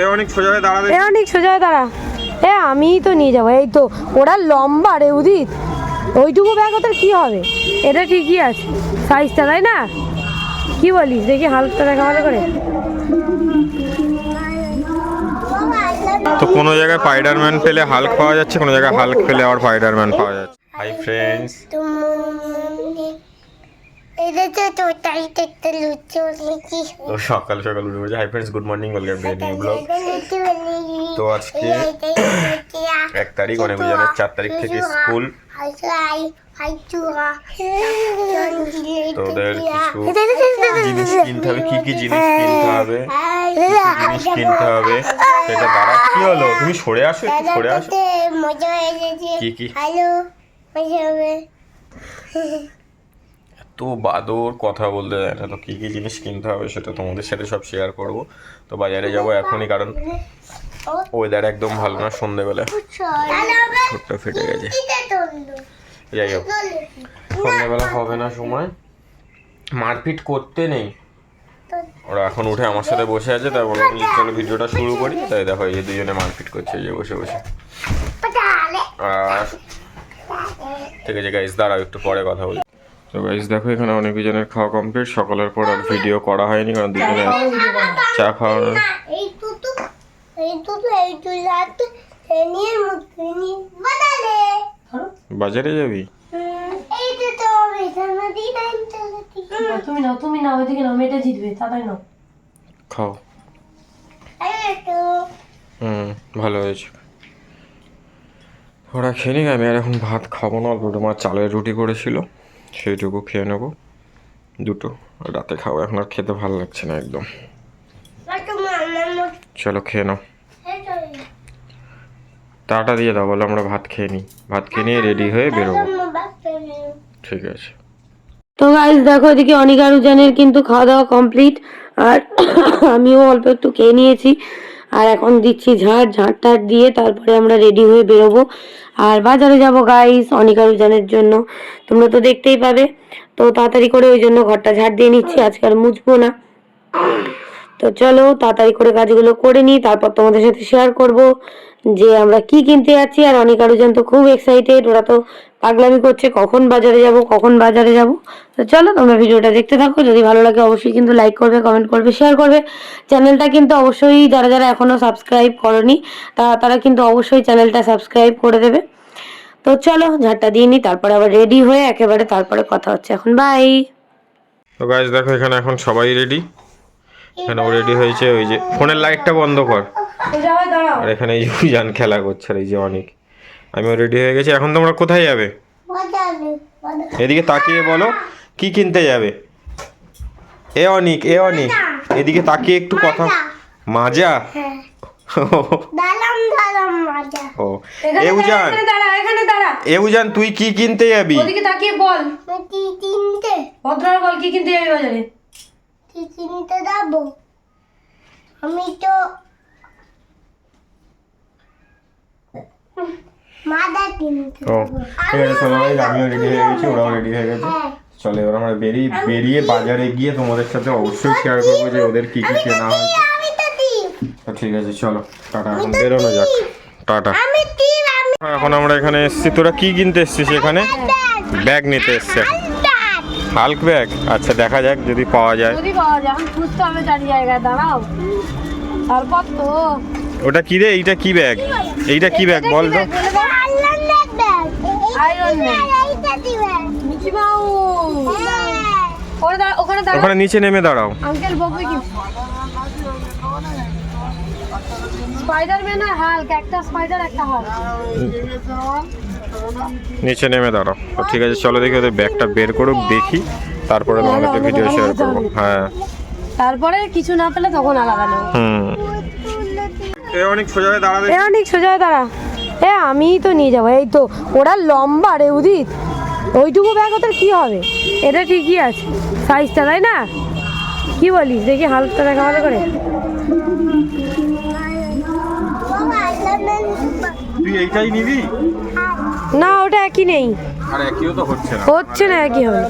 এ অনেক সোজা হয়ে এ অনেক সোজা হয়ে দাঁড়া। এ আমিই তো নিয়ে যাব। এই তো ওরা লম্বা রে উদিত। ওইটুকু ব্যাগ ওদের কি হবে? এটা ঠিকই আছে। সাইজটা তাই না? কি বলিস? দেখি হালকা দেখা ভালো করে। তো কোনো জায়গায় স্পাইডারম্যান পেলে হাল্ক পাওয়া যাচ্ছে কোনো জায়গায় হাল্ক পেলে আবার স্পাইডারম্যান পাওয়া যাচ্ছে। হাই ফ্রেন্ডস তো লুচি সকাল সকাল উঠে পড়েছে hi friends good morning welcome to new blog তো আজকে এক তারিখ অনেক জানার চার তারিখ থেকে স্কুল। তো ওদের কিছু জিনিস কিনতে হবে কি কি জিনিস কিনতে হবে জিনিস কিনতে হবে সেটা দাঁড়া কি হলো? তুমি সরে আসো একটু সরে আসো। মজা হয়ে গেছে। কি কি? হ্যালো মজা হবে। তো বাদর কথা বলতে যায় না। তো কী কী জিনিস কিনতে হবে সেটা তোমাদের সাথে সব শেয়ার করব। তো বাজারে যাব এখনই কারণ ওয়েদার একদম ভালো না সন্ধেবেলা। ঠোঁটটা ফেটে গেছে। যাই হোক সন্ধেবেলা হবে না সময়। মারপিট করতে নেই। ওরা এখন উঠে আমার সাথে বসে আছে তাই বললাম যে চলো ভিডিওটা শুরু করি। তাই দেখো এই যে দুজনে মারপিট করছে যে বসে বসে। আর ঠিক আছে গাইস দাঁড়াও একটু পরে কথা বলি। তো গাইস দেখো এখানে অনেক জনের খাওয়া কমপ্লিট সকালের পর আর ভিডিও করা হয়নি কারণ দুজনে চা খাওয়া এই তুতু এই তুতু এই তুলাত নিয়ে মুখনি বাদালে বাজারে। যাবি? এই তো তো এখানে দি টাইম চলতি তুমি নাও তুমি নাও ওইদিকে নাও মেয়েটা জিতবে তাড়াতাড়ি নাও। খাও। হুম ভালো হয়েছে। ওরা খেয়ে নিক আমি আর এখন ভাত খাব না অল্প তোমার চালের রুটি করেছিল। সেইটুকু খেয়ে নেব। দুটো রাতে খাব। এখন আর খেতে ভালো লাগছে না একদম। চলো খেয়ে নাও। তো তাটা দিয়ে দাও বলো আমরা ভাত খেয়ে নিই। ভাত খেয়ে নিয়ে রেডি হয়ে বেরোবো। ঠিক আছে। তো গাইজ দেখো এদিকে অনিকা রুজানের কিন্তু খাওয়া দাওয়া কমপ্লিট আর আমিও অল্প একটু খেয়ে নিয়েছি। আর এখন দিচ্ছি ঝাড়। ঝাড় টাড় দিয়ে তারপরে আমরা রেডি হয়ে বেরোবো। আর বাজারে যাব গাইস অনিকা রুজানের জন্য। তোমরা তো দেখতেই পাবে। তো তাড়াতাড়ি করে ওই জন্য ঘরটা ঝাড় দিয়ে নিচ্ছি আজকাল মুছবো না। তো চলো, তাড়াতাড়ি করে কাজগুলো করে নিই, তারপর তোমাদের সাথে শেয়ার করব। যে আমরা কি কিনতে যাচ্ছি আর অনেক আরোজন তো খুব এক্সাইটেড ওরা তো পাগলামি করছে, কখন বাজারে যাব, কখন বাজারে যাব। তো চলো, তোমরা ভিডিওটা দেখতে থাকো, যদি ভালো লাগে অবশ্যই কিন্তু লাইক করবে কমেন্ট করবে শেয়ার করবে। চ্যানেলটা কিন্তু অবশ্যই যারা যারা এখনও সাবস্ক্রাইব করনি, তারা তারা কিন্তু অবশ্যই চ্যানেলটা সাবস্ক্রাইব করে দেবে। তো চলো ঝাড়টা দিয়ে নিই তারপরে আবার রেডি হয়ে একেবারে তারপরে কথা হচ্ছে। এখন বাই তো গাইজ দেখো এখানে এখন সবাই রেডি এখানে রেডি হয়েছে, ওই যে, ফোনের লাইটটা বন্ধ কর। আর এখানে এই যে জান খেলা করছে আর এই যে অনেক। আমিও রেডি হয়ে গেছি। এখন তোমরা কোথায় যাবে? এদিকে তাকিয়ে বলো কি কিনতে যাবে? এ অনিক এ অনিক। এদিকে তাকিয়ে একটু কথা মাজা। হ্যাঁ। দালাম দালাম মজা। ও এউজান দাঁড়া এখানে দাঁড়া এউজান তুই কি কিনতে যাবি? ওদিকে তাকিয়ে বল। তি তিনটে ভদ্র বল কি কিনতে যাবি বাজারে? তি তিনটে যাব? আমি তো আছে চলো ভাই আমিও রেডি হয়ে গেছি ওরাও রেডি হয়ে গেছে। চলো এবার আমরা বেরিয়ে বেরিয়ে বাজারে গিয়ে তোমাদের সাথে অবশ্যই শেয়ার করব যে ওদের কি কি কেনা তো তো ঠিক আছে চলো টাটা এখন বেরোনো যাক। টাটা। আমি এখন আমরা এখানে এসেছি। তোরা কি কিনতে এসছিস এখানে? ব্যাগ নিতে এসছে। Hulk bag? আচ্ছা দেখা যাক যদি পাওয়া যায়। যদি পাওয়া যায় খুঁজতে হবে চারি জায়গায় দাঁড়াও। তারপর তো ওটা কি রে? এইটা কি ব্যাগ এইটা কি ব্যাগ বল তো। ওখানে নিচে নেমে দাঁড়াও। আঙ্কেল বকবে কি? স্পাইডারম্যান আর হাল্ক একটা স্পাইডার একটা হাল্ক নিচে নেমে দাঁড়াও। ঠিক আছে চলো দেখি ওদের ব্যাগটা বের করুক দেখি। তারপরে তোমাদেরকে ভিডিও শেয়ার করব। হ্যাঁ। তারপরে কিছু না পেলে তখন আলাদা নেব। হুম। এ অনেক সোজা হয়ে দাঁড়াবে। এ অনেক সোজা হয়ে দাঁড়া। এ আমিই তো নিয়ে যাব এই তো ওরা লম্বা রে উদিত। ওইটুকু ব্যাগ ওদের কি হবে? এটা ঠিকই আছে। সাইজটা তাই না? কি বলিস? দেখি হালকা দেখা ভালো করে। তুই এইটাই নিবি? না ওটা একই নেই। আর একইও তো হচ্ছে না। হচ্ছে না একই হবে।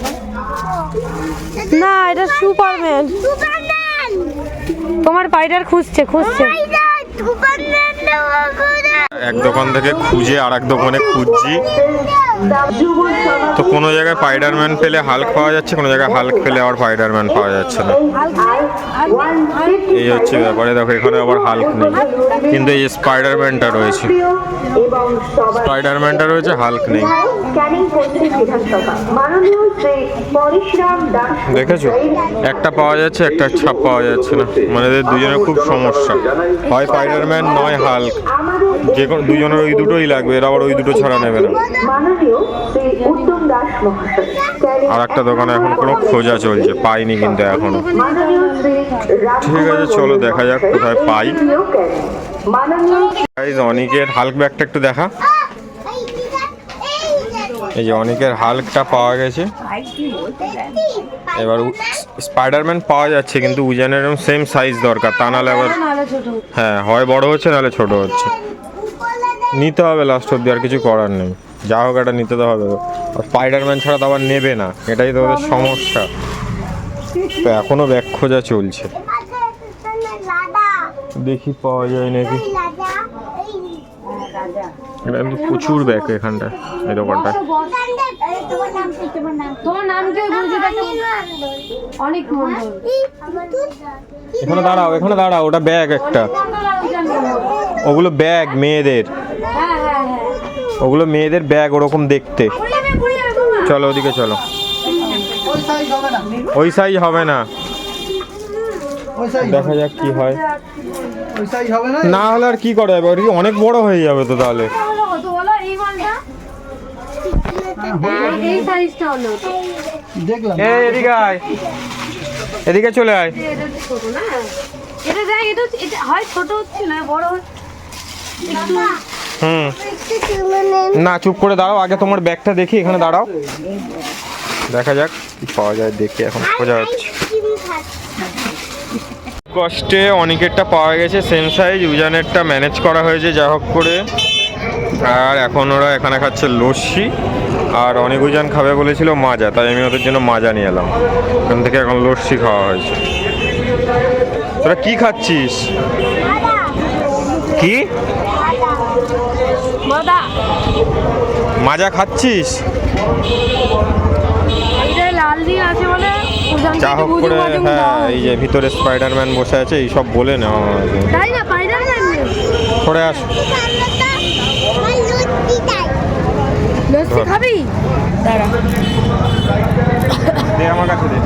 না এটা সুপারম্যান সুপারম্যান তোমার পাইডার খুঁজছে খুঁজছে। এক দোকান থেকে খুঁজে আর এক দোকানে খুঁজছি। তো কোনো জায়গায় স্পাইডারম্যান পেলে হাল্ক পাওয়া যাচ্ছে, কোনো জায়গায় হাল্ক পেলে আবার স্পাইডারম্যান পাওয়া যাচ্ছে না। এই হচ্ছে ব্যাপারে, দেখো, এখানে আবার হাল্ক নেই। কিন্তু এই স্পাইডারম্যানটা রয়েছে। স্পাইডারম্যানটা রয়েছে হাল্ক নেই। দেখেছ? একটা পাওয়া যাচ্ছে, একটা ছাপ পাওয়া যাচ্ছে না। মানে এদের দুজনের খুব সমস্যা। হয় স্পাইডারম্যান নয় হাল্ক যে কোনো দুজনের ওই দুটোই লাগবে, এরা আবার ওই দুটো ছাড়া নেবে না। আর একটা দোকানে এখন কোনো খোঁজা চলছে, পাইনি কিন্তু এখনও। ঠিক আছে চলো দেখা যাক কোথায় পাই? অনিকের হাল্ক ব্যাগটা একটু দেখা। এই যে অনেকের হাল্কটা পাওয়া গেছে। এবার উ- স্পাইডারম্যান পাওয়া যাচ্ছে কিন্তু উজানের সেম সাইজ দরকার। তা নাহলে আবার হ্যাঁ হয় বড় হচ্ছে নাহলে ছোট হচ্ছে। নিতে হবে লাস্ট অব্দি আর কিছু করার নেই। যা হোক এটা নিতে তো হবে। স্পাইডারম্যান ছাড়া তো আবার নেবে না। এটাই তো সমস্যা। তো এখনও ব্যাগ খোঁজা চলছে। দেখি পাওয়া যায় নাকি। এটা কিন্তু প্রচুর ব্যাগ এখানটা এই দোকানটা এখানে দাঁড়াও এখানে দাঁড়াও ওটা ব্যাগ একটা। ওগুলো ব্যাগ মেয়েদের। হ্যাঁ হ্যাঁ হ্যাঁ। ওগুলো মেয়েদের ব্যাগ ওরকম দেখতে। চলো ওদিকে চলো। ওই সাইজ হবে না। দেখা যাক কি হয়। না? না হলে আর কি করা? যাবে ওর কি অনেক বড় হয়ে যাবে তো তাহলে। কত বলো এই মালটা এই সাইজটা হলো দেখলাম। এই এদিকে আয়। এদিকে চলে আয়। এটা তো ছোট না এটা দেখ এটা এটা হয় ছোট হচ্ছে না বড় হুম। না চুপ করে দাঁড়াও। আগে তোমার ব্যাগটা দেখি এখানে দাঁড়াও। দেখা যাক কি পাওয়া যায় দেখি এখন খোঁজা হচ্ছে। কষ্টে অনেকেরটা পাওয়া গেছে সেম সাইজ উজানেরটা ম্যানেজ করা হয়েছে যা হোক করে আর এখন ওরা এখানে খাচ্ছে লস্যি আর অনেক উজান খাবে বলেছিল মাজা তাই আমি ওদের জন্য মাজা নিয়ে এলাম। এখান থেকে এখন লস্যি খাওয়া হয়েছে। তোরা কি খাচ্ছিস? কি? মাজা খাচ্ছিস? লাল দিয়ে আছে বলে? যা হোক করে হ্যাঁ এই যে ভিতরে স্পাইডারম্যান বসে আছে এই সব বলে নেওয়া হয়েছে তাই না পাইডার ম্যান পরে আস। লস্যি খাবি? দাঁড়া। দে আমার কাছে দে।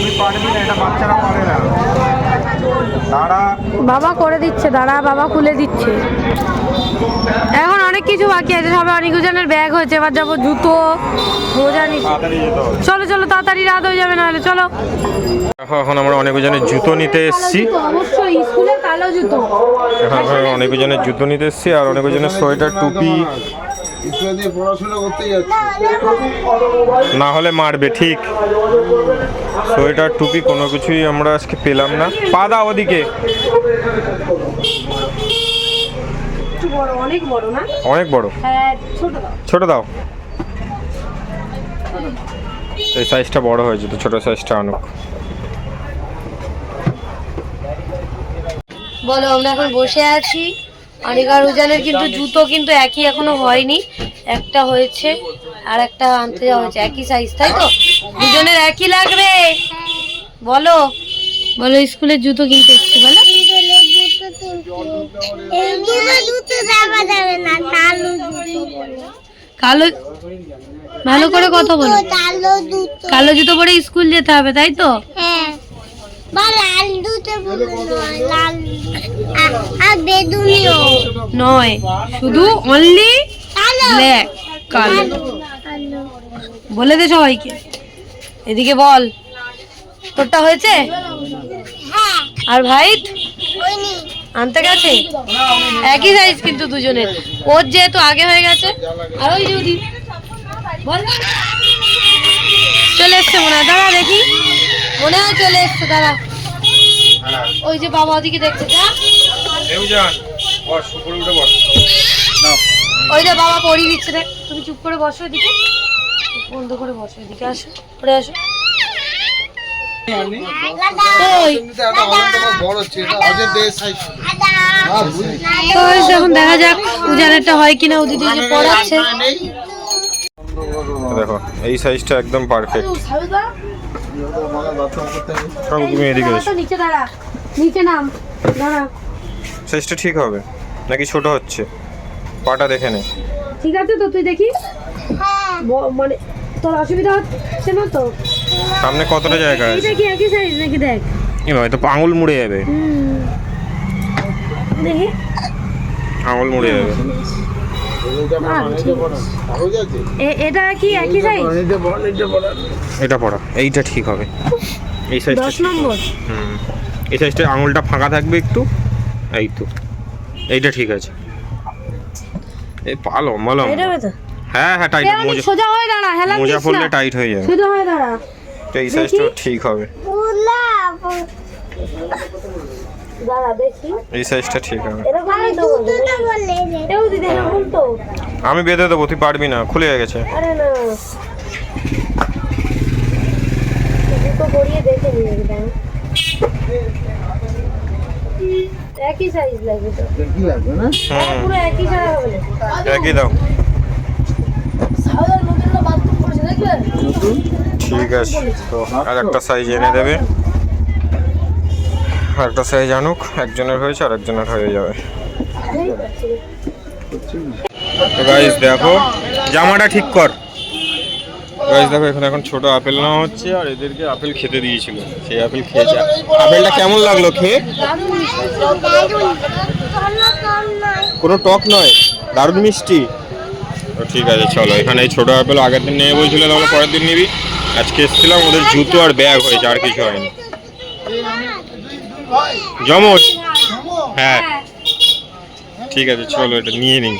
তুই পারবি না এটা বাচ্চারা পারে না। দাঁড়া। বাবা করে দিচ্ছে দাঁড়া বাবা খুলে দিচ্ছে। এখন অনেক কিছু বাকি আছে সবে অনেক ওজনের ব্যাগ হয়েছে এবার যাব জুতো মোজা চলো চলো তাড়াতাড়ি রাত হয়ে যাবে নাহলে চলো। এখন আমরা অনেক জনের জুতো নিতে এসেছি। অবশ্যই স্কুলের কালো জুতো। এখন অনেক জনের জুতো নিতে এসেছি আর অনেক জনের সোয়েটার টুপি। স্কুলে পড়াশোনা করতে যাচ্ছে না হলে মারবে ঠিক। সোয়েটার টুপি কোনো কিছুই আমরা আজকে পেলাম না। পা দাও ওদিকে। একটু বড় অনেক বড় না? অনেক বড়। হ্যাঁ ছোট দাও। ছোট দাও। এই সাইজটা বড় হয়েছে তো ছোট সাইজটা আনুক বলো আমরা এখন বসে আছি। অনিকার উজানের কিন্তু জুতো কিন্তু একই এখনও হয়নি। একটা হয়েছে আর একটা আনতে যাওয়া হয়েছে। একই সাইজ তাই তো? দুজনের একই লাগবে। বলো। বলো স্কুলের জুতো কিনতে এসছি বলো। কালো ভালো করে কথা বলো। কালো জুতো পরে স্কুল যেতে হবে তাই তো? নয় শুধু অনলি কালো ব্ল্যাক কালো। কালো বলে দে সবাইকে। এদিকে বল। তোরটা হয়েছে? হ্যাঁ। আর ভাই? আনতে গেছে? একই সাইজ কিন্তু দুজনের। ওর যেহেতু আগে হয়ে গেছে, আর ওই যদি চলে এসছে মনে হয়। দাঁড়া দেখি। মনে হয় চলে এসছে, দাঁড়া। ওই যে বাবা ওদিকে দেখছে ওই যে বাবা পড়িয়ে দিচ্ছে, দেখ। তুমি চুপ করে বসো এদিকে। বন্ধ করে বসো, এদিকে আসো পরে আসো। এখন দেখা যাক উজানেরটা হয় কিনা ও দিদি যে পড়াচ্ছে। দেখো এই সাইজটা একদম পারফেক্ট কাকু তুমি এদিকে এসো নিচে দাঁড়া। নিচে নাম দাঁড়া। সাইজটা ঠিক হবে নাকি ছোট হচ্ছে? পাটা দেখে নে। ঠিক আছে তো তুই দেখিস? ব- মানে তোর অসুবিধা হচ্ছে না তো? সামনে কতটা জায়গা আছে? এটা কি একই সাইজ নাকি দেখ? এবার তো আঙুল মুড়ে যাবে। দেখি। আঙুল মুড়ে যাবে। এটা কি একই সাইজ এটা পড়া। এইটা ঠিক হবে। এই সাইজটা দশ নম্বর। হুম। এই সাইজটা আঙুলটা ফাঁকা থাকবে একটু। এই তো। এইটা ঠিক আছে। এই পা লম্বা হ্যাঁ হ্যাঁ টাইট মোজা সোজা হয়ে দাঁড়া হেলা মোজা না। টাইট হয়ে যাবে। সোজা হয়ে দাঁড়া। তো এই সাইজটা ঠিক হবে। এই সাইজটা ঠিক হবে। আমি বেঁধে দেবো তুই পারবি না খুলে গেছে। একই সাইজ লাগবে তো কি লাগবে না হুম পুরো একই সাইজ হবে না একই দাও সাউদার নতুন বাথরুম করেছে দেখলে আছে তো আর একটা সাইজ এনে দেবে। একটা সাইজ আনুক, একজনের হয়েছে আর একজনের হয়ে যাবে। গাইস দেখো, জামাটা ঠিক কর। গাইস দেখো, এখানে এখন ছোট আপেল নেওয়া হচ্ছে, আর এদেরকে আপেল খেতে দিয়েছিল। সেই আপেল খেয়েছে। আপেলটা কেমন লাগল খেয়ে? কোনো টক নয়, দারুণ মিষ্টি। ঠিক আছে, চলো, এখানে এই ছোট আপেল আগের দিন নিয়ে বলছিল তাহলে পরের দিন নিবি। আজকে এসেছিলাম ওদের জুতো আর ব্যাগ হয়েছে আর কিছু হয়নি। জমজ হ্যাঁ। ঠিক আছে চলো এটা নিয়ে নিই।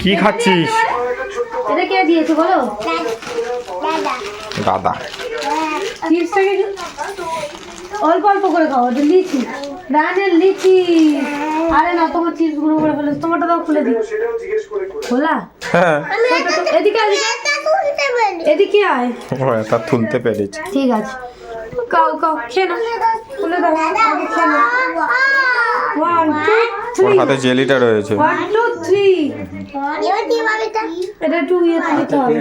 কি খাচ্ছিস? এটা কে দিয়েছে বলো? দাদা। অল্প অল্প করে খাও ওটা লিচি রানের লিচি। আরে না তোমার চিপসগুলো করে ফেলেছ। তোমারটা দাও খুলে দিই। খোলা? হ্যাঁ। এদিকে এদিকে এদিকে আয়। তা তুলতে পেরেছি। ঠিক আছে। কাও কাও খেয়ে নাও। খুলে দাও। খেয়ে ওয়ান টু থ্রি হাতে জেলিটা রয়েছে। ওয়ান টু থ্রি এটা টু ইয়ে দিতে হবে।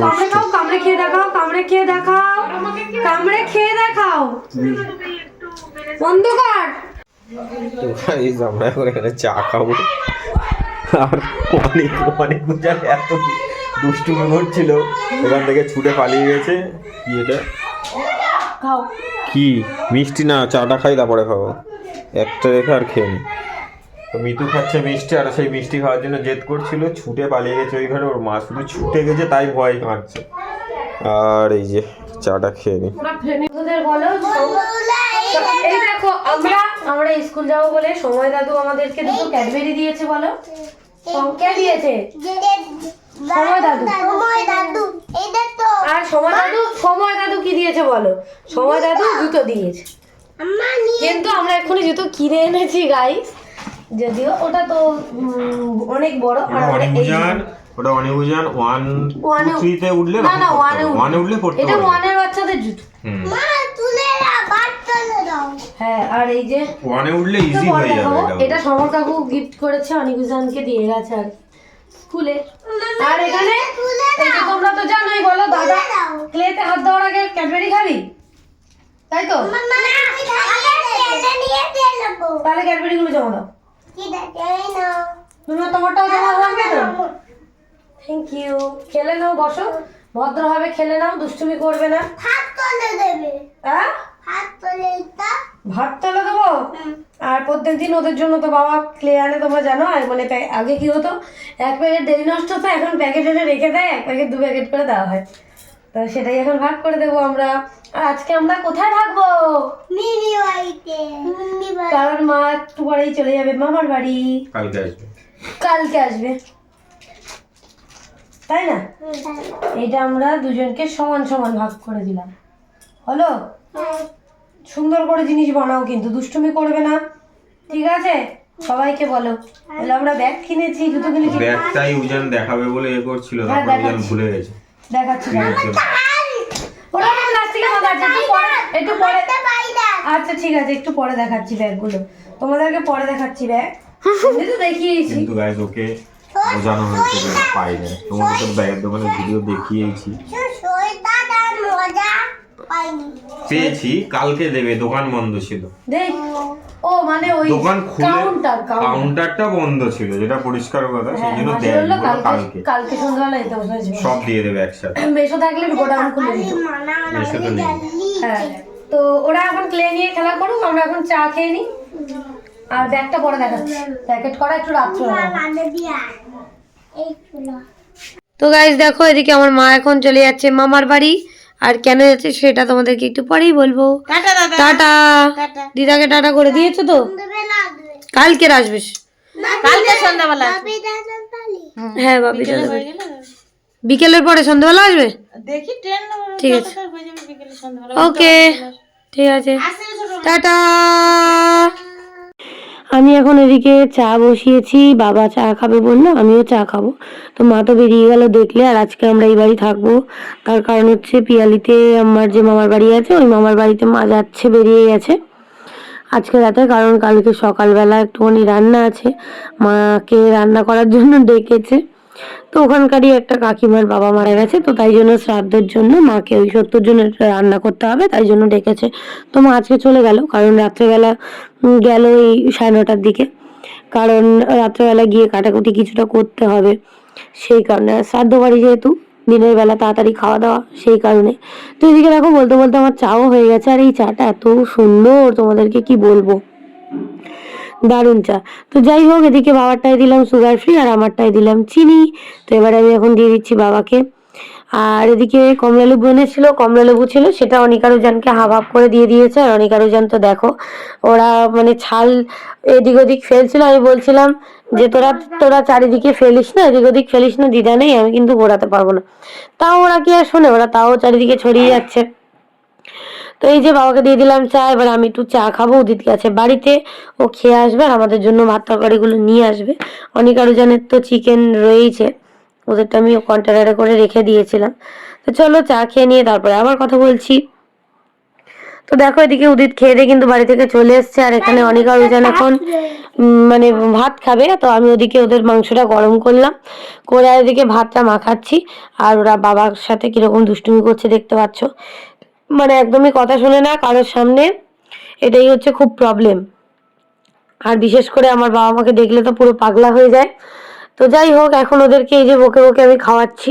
কামড়ে খাও কামড়ে খেয়ে দেখাও কামড়ে খেয়ে দেখাও কামড়ে খেয়ে দেখাও। বন্ধ কর তো গাইস আমরা এখন এখানে চা খাব আর অনেক অনেক উজান এত দুষ্টুমি করছিল ওখান থেকে ছুটে পালিয়ে গেছে। কি এটা? খাও। কি? মিষ্টি না চাটা খাই তারপরে খাব। একটা রেখে আর খেয়ে নি। তো মিতু খাচ্ছে মিষ্টি আর সেই মিষ্টি খাওয়ার জন্য জেদ করছিল ছুটে পালিয়ে গেছে ওই ঘরে ওর মা শুধু ছুটে গেছে তাই ভয় কাঁদছে আর এই যে চাটা খেয়ে নি। এই দেখো আমরা আমরা স্কুল যাব বলে সময় দাদু আমাদেরকে দুটো ক্যাডবেরি দিয়েছে বলো। কে দিয়েছে। সময় দাদু। সময় দাদু এইটা তো আর সময় দাদু সময় দাদু কি দিয়েছে বলো। সময় দাদু জুতো দিয়েছে। কিন্তু আমরা এখনই জুতো কিনে এনেছি গাইস যদিও ওটা তো অনেক বড় আর আমরা এই- ওটা অনিবুজান ওয়ান One এ- থ্রিতে উঠলে না না ওয়ানে ওয়ানে উঠলে পড়তে এটা ওয়ানের বাচ্চাদের জুতো। মা তুলে না বাট তুলে দাও। হ্যাঁ আর এই যে ওয়ানে উঠলে ইজি হয়ে যাবে এটা। এটা সমর কাকু গিফট করেছে অনিকুজানকে দিয়ে গেছে আর স্কুলে। আর এখানে যে তোমরা তো জানোই বলো দাদা ক্লেতে হাত দেওয়ার আগে ক্যাডবেরি খাবি? তাই তো? মামা আমি আগে এটা নিয়ে দিয়ে তাহলে ক্যাডবেরি গুলো জমা দাও। না তুমি তোমারটাও জমা লাগবে তো থ্যাংক ইউ খেলে নাও বসো। ভদ্রভাবে খেলে নাও দুষ্টুমি করবে না। হাত তুলে দেবে? হ্যাঁ হাত তুলে ভাত তুলে দেবো? আর প্রত্যেক দিন ওদের জন্য তো বাবা ক্লে আনে তোমরা জানো। আর মানে আগে কি হতো? এক প্যাকেট দেরি নষ্ট হতো এখন প্যাকেট এনে রেখে দেয় এক প্যাকেট দু প্যাকেট করে দেওয়া হয়। তো সেটাই এখন ভাগ করে দেবো আমরা। আর আজকে আমরা কোথায় থাকব মিনি বাড়িতে বাড়ি কারণ মা একটু পরেই চলে যাবে মামার বাড়ি। কালকে আসবে। কালকে আসবে। তাই না? এটা আমরা দুজনকে সমান সমান ভাগ করে দিলাম। হলো? সুন্দর করে জিনিস বানাও কিন্তু দুষ্টুমি করবে না। ঠিক আছে? সবাইকে বলো। বলে আমরা ব্যাগ কিনেছি জুতো কিনেছি। ব্যাগটাই উজান দেখাবে বলে এ করছিল হ্যাঁ, তারপর উজান দেখাচ্ছি। ভুলে গেছে। দেখাচ্ছি। আমার প্লাস্টিকের একটু পরে একটু পরে আচ্ছা ঠিক আছে একটু পরে দেখাচ্ছি ব্যাগগুলো। তোমাদেরকে পরে দেখাচ্ছি ব্যাগ। এমনি তো দেখিয়েছি। কিন্তু গাইজ ওকে বোঝানো হয়েছে যে পাই না তোমাদের তো ব্যাগের দোকানে ভিডিও দেখিয়েছি। পেয়েছি কালকে দেবে দোকান বন্ধ ছিল। দেখ। মানে ওই দোকান খুলে কাউন্টার কাউন্টার কাউন্টারটা বন্ধ ছিল যেটা পরিষ্কার কথা সেই জন্য দেয় কালকে কালকে। সন্ধ্যাবেলা বসেছিল সব দিয়ে দেবে একসাথে। বেশো থাকলে গোডাউন খুলে দিত মানা এসে তো নেই। হ্যাঁ তো ওরা এখন ক্লে নিয়ে খেলা করুক আমরা এখন চা খেয়ে নিই। আর ব্যাগটা পরে দেখাচ্ছি। প্যাকেট করা একটু রাত্রে তো গাইজ দেখো এদিকে আমার মা এখন চলে যাচ্ছে মামার বাড়ি। আর কেন যাচ্ছে সেটা তোমাদেরকে একটু পরেই বলব। টাটা দিদাকে টাটা করে দিয়েছ তো? কালকে আসবে কালকে সন্ধ্যাবেলা হ্যাঁ বাপি দাদা বিকেলের পরে সন্ধ্যাবেলা আসবে? দেখি ট্রেন ঠিক আছে। ওকে। ঠিক আছে। টাটা। আমি এখন এদিকে চা বসিয়েছি, বাবা চা খাবে বলল, আমিও চা খাব। তো মা তো বেরিয়ে গেল দেখলে, আর আজকে আমরা এই বাড়ি থাকব। তার কারণ হচ্ছে পিয়ালিতে আমার যে মামার বাড়ি আছে, ওই মামার বাড়িতে মা যাচ্ছে বেরিয়ে গেছে। আজকে রাতে কারণ, কালকে সকালবেলা একটুখানি রান্না আছে। মাকে রান্না করার জন্য ডেকেছে। তো ওখানকারই একটা কাকিমার বাবা মারা গেছে, তো তাই জন্য শ্রাদ্ধের জন্য মাকে ওই সত্তর জনের রান্না করতে হবে, তাই জন্য ডেকেছে। তো মা আজকে চলে গেল, কারণ রাত্রেবেলা গেল এই সাড়ে নটার দিকে। কারণ রাত্রেবেলা গিয়ে কাটাকুটি কিছুটা করতে হবে, সেই কারণে। শ্রাদ্ধ বাড়ি যেহেতু, দিনের বেলা তাড়াতাড়ি খাওয়া দাওয়া, সেই কারণে। তো এদিকে দেখো, বলতে বলতে আমার চাও হয়ে গেছে, আর এই চাটা এত সুন্দর, তোমাদেরকে কি বলব? দারুণ চা। তো যাই হোক, এদিকে বাবারটাই দিলাম সুগার ফ্রি আর আমারটাই দিলাম চিনি। তো এবারে আমি এখন দিয়ে দিচ্ছি বাবাকে। আর এদিকে কমলালেবু এনেছিল, কমলালেবু ছিল, সেটা অনিকারুজানকে হাফ হাফ করে দিয়ে দিয়েছে। আর অনিকারুজান তো দেখো, ওরা মানে ছাল এদিক ওদিক ফেলছিল। আমি বলছিলাম যে, তোরা তোরা চারিদিকে ফেলিস না, এদিক ওদিক ফেলিস না দিদা নেই, আমি কিন্তু ঘোরাতে পারব না। তাও ওরা কি আর শোনে? ওরা তাও চারিদিকে ছড়িয়ে যাচ্ছে। তো এই যে বাবাকে দিয়ে দিলাম চা এবার আমি একটু চা খাব উদিত গেছে বাড়িতে। ও খেয়ে আসবে আর আমাদের জন্য ভাত তরকারিগুলো নিয়ে আসবে। অনেক আরও জানের তো চিকেন রয়েছে ওদেরটা আমি কন্টেনারে করে রেখে দিয়েছিলাম। তো চলো চা খেয়ে নিয়ে তারপরে আবার কথা বলছি। তো দেখো এদিকে উদিত খেয়ে দিয়ে কিন্তু বাড়ি থেকে চলে এসছে আর এখানে অনেক আরও জান এখন মানে ভাত খাবে। তো আমি ওদিকে ওদের মাংসটা গরম করলাম। করে এদিকে ভাতটা মাখাচ্ছি। আর ওরা বাবার সাথে কীরকম দুষ্টুমি করছে দেখতে পাচ্ছ। মানে একদমই কথা শোনে না, কারোর সামনে। এটাই হচ্ছে খুব প্রবলেম আর বিশেষ করে আমার বাবা মাকে দেখলে তো পুরো পাগলা হয়ে যায়। তো যাই হোক, এখন ওদেরকে এই যে বকে বকে আমি খাওয়াচ্ছি।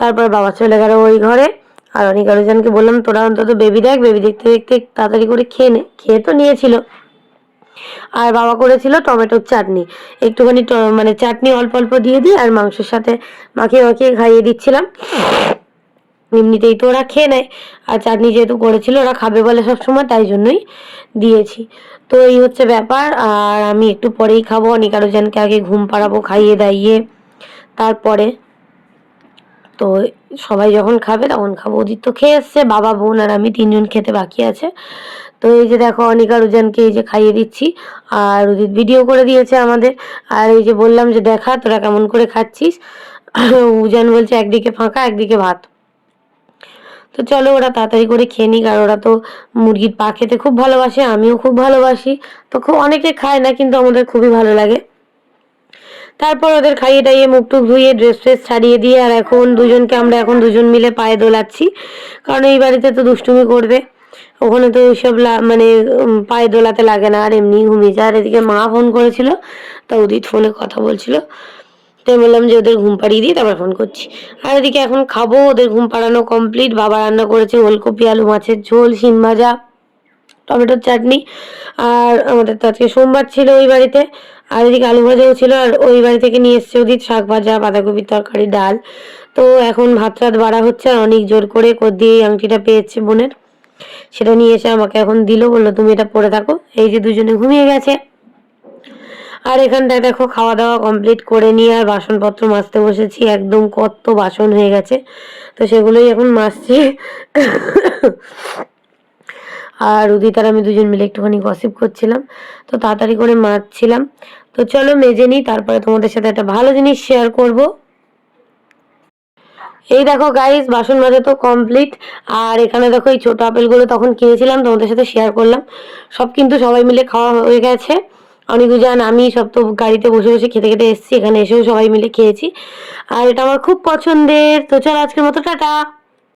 তারপর বাবা চলে গেল ওই ঘরে। আর অনেক আরোজনকে বললাম, তোরা অন্তত বেবি দেখ বেবি দেখতে দেখতে তাড়াতাড়ি করে খেয়ে নে। খেয়ে তো নিয়েছিল। আর বাবা করেছিল টমেটোর চাটনি। একটুখানি মানে চাটনি অল্প অল্প দিয়ে দিই আর মাংসের সাথে মাখিয়ে মাখিয়ে খাইয়ে দিচ্ছিলাম। এমনিতেই তো ওরা খেয়ে নেয়। আর চাটনি যেহেতু করেছিল, ওরা খাবে বলে সবসময়, তাই জন্যই দিয়েছি। তো এই হচ্ছে ব্যাপার। আর আমি একটু পরেই খাব। অনেক আরও জনকে আগে ঘুম পাড়াবো, খাইয়ে দাইয়ে। তারপরে তো সবাই যখন খাবে, তখন খাব। ওদিক তো খেয়ে এসছে, বাবা, বোন আর আমি তিনজন খেতে বাকি আছে। তো এই যে দেখো, অনিকা রুজানকে এই যে খাইয়ে দিচ্ছি। আর উদিত ভিডিও করে দিয়েছে আমাদের। আর এই যে বললাম যে, দেখা, তোরা কেমন করে খাচ্ছিস? উজান বলছে, একদিকে ফাঁকা, একদিকে ভাত। তো চলো ওরা তাড়াতাড়ি করে খেয়ে নিক, আর ওরা তো মুরগির পা খেতে খুব ভালোবাসে, আমিও খুব ভালোবাসি। তো খুব অনেকে খায় না, কিন্তু আমাদের খুবই ভালো লাগে। তারপর ওদের খাইয়ে টাইয়ে মুখ টুক ধুয়ে ড্রেস ফ্রেস ছাড়িয়ে দিয়ে, আর এখন দুজনকে আমরা এখন দুজন মিলে পায়ে দোলাচ্ছি। কারণ এই বাড়িতে তো দুষ্টুমি করবে। ওখানে তো ওইসব মানে পায়ে দোলাতে লাগে না, আর এমনি ঘুমিয়ে যায়। আর এদিকে মা ফোন করেছিল, তা উদিত ফোনে কথা বলছিল। তো আমি বললাম যে ওদের ঘুম পাড়িয়ে দিয়ে তারপর ফোন করছি। আর এদিকে এখন খাব, ওদের ঘুম পাড়ানো কমপ্লিট বাবা রান্না করেছে ওলকপি, আলু, মাছের ঝোল, শিম ভাজা, টমেটোর চাটনি। আর আমাদের তো আজকে সোমবার ছিল ওই বাড়িতে, আর এদিকে আলু ভাজাও ছিল, আর ওই বাড়ি থেকে নিয়ে এসছে ওদিক শাক ভাজা, বাঁধাকপির তরকারি, ডাল। তো এখন ভাত রাত বাড়া হচ্ছে, আর অনেক জোর করে কর দিয়ে এই আংটিটা পেয়েছে বোনের। সেটা নিয়ে এসে আমাকে এখন দিল, বলল, তুমি এটা পরে থাকো। এই যে দুজনে ঘুমিয়ে গেছে। আর এখানটায় দেখো খাওয়া দাওয়া কমপ্লিট করে নিয়ে আর বাসনপত্র মাজতে বসেছি। একদম কত বাসন হয়ে গেছে। তো সেগুলোই এখন মাজছি। আর উদিত আর আমি দুজন মিলে একটুখানি গসিপ করছিলাম। তো তাড়াতাড়ি করে মাজছিলাম। তো চলো মেজে নিই, তারপরে তোমাদের সাথে একটা ভালো জিনিস শেয়ার করব। এই দেখো গাইস বাসন মাজা তো কমপ্লিট আর এখানে দেখো এই ছোট আপেলগুলো তখন কিনেছিলাম, তোমাদের সাথে শেয়ার করলাম। সব কিন্তু সবাই মিলে খাওয়া হয়ে গেছে। অনিকুজান আমি সব তো গাড়িতে বসে বসে খেতে খেতে এসেছি, এখানে এসেও সবাই মিলে খেয়েছি। আর এটা আমার খুব পছন্দের। তো চল আজকের মতো, টাটা।